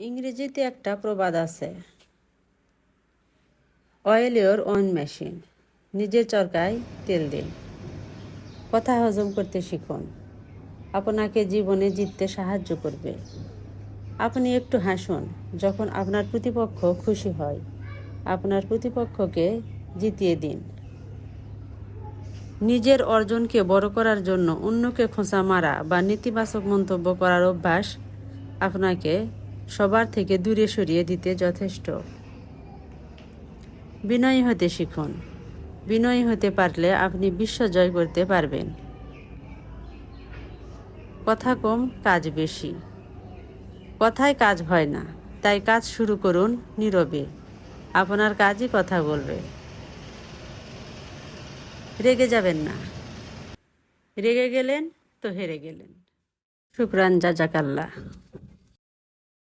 ইংরেজিতে একটা প্রবাদ আছে অয়েল ইয়োর ওন মেশিন নিজের চরকায় তেল দিন। কথা হজম করতে শিখুন। আপনাকে জীবনে জিততে সাহায্য করবে। আপনি একটু হাসুন, যখন আপনার প্রতিপক্ষ খুশি হয়। আপনার প্রতিপক্ষকে জিতিয়ে দিন। নিজের অর্জনকে বড় করার জন্য অন্যকে খোঁচা মারা বা নেতিবাচক মন্তব্য করার অভ্যাস আপনাকে সবার থেকে দূরে সরিয়ে দিতে যথেষ্ট। বিনয়ী হতে শিখুন। বিনয়ী হতে পারলে আপনি বিশ্ব জয় করতে পারবেন। কথা কম, কাজ বেশি। কথায় কাজ হয় না, তাই কাজ শুরু করুন নীরবে। আপনার কাজই কথা বলবে। রেগে যাবেন না। রেগে গেলেন তো হেরে গেলেন। শুক্রান, জাজাকাল্লা।